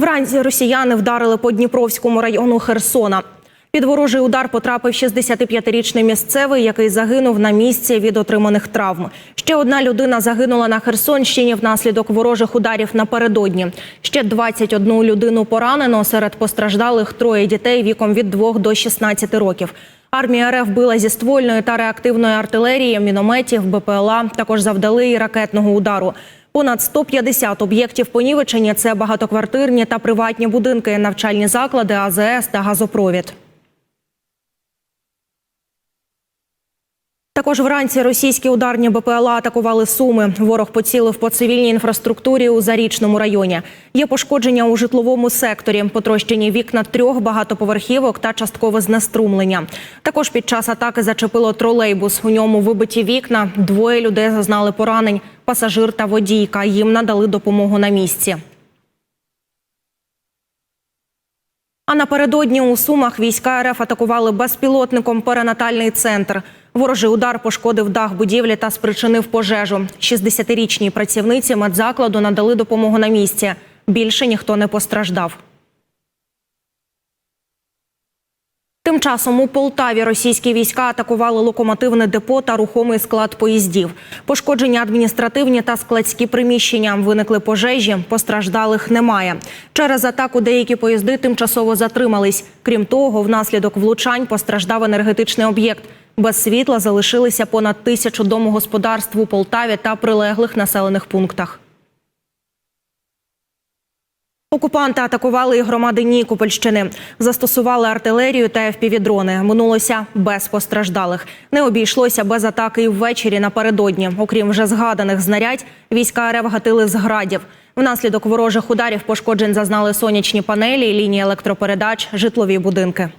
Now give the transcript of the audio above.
Вранці росіяни вдарили по Дніпровському району Херсона. Під ворожий удар потрапив 65-річний місцевий, який загинув на місці від отриманих травм. Ще одна людина загинула на Херсонщині внаслідок ворожих ударів напередодні. Ще 21 людину поранено. Серед постраждалих троє дітей віком від 2 до 16 років. Армія РФ била зі ствольної та реактивної артилерії, мінометів, БПЛА. Також завдали і ракетного удару. Понад 150 об'єктів понівечення – це багатоквартирні та приватні будинки, навчальні заклади, АЗС та газопровід. Також вранці російські ударні БПЛА атакували Суми. Ворог поцілив по цивільній інфраструктурі у Зарічному районі. Є пошкодження у житловому секторі, потрощені вікна трьох багатоповерхівок та часткове знеструмлення. Також під час атаки зачепило тролейбус. У ньому вибиті вікна. Двоє людей зазнали поранень. Пасажир та водійка. Їм надали допомогу на місці. А напередодні у Сумах війська РФ атакували безпілотником перинатальний центр. Ворожий удар пошкодив дах будівлі та спричинив пожежу. 60-річній працівниці медзакладу надали допомогу на місці. Більше ніхто не постраждав. Тим часом у Полтаві російські війська атакували локомотивне депо та рухомий склад поїздів. Пошкодження адміністративні та складські приміщення. Виникли пожежі, постраждалих немає. Через атаку деякі поїзди тимчасово затримались. Крім того, внаслідок влучань постраждав енергетичний об'єкт. Без світла залишилися понад тисячу домогосподарств у Полтаві та прилеглих населених пунктах. Окупанти атакували і громади Нікопольщини. Застосували артилерію та FPV-дрони. Минулося без постраждалих. Не обійшлося без атаки і ввечері напередодні. Окрім вже згаданих знарядь, війська РФ гатили з градів. Внаслідок ворожих ударів пошкоджень зазнали сонячні панелі, лінії електропередач, житлові будинки.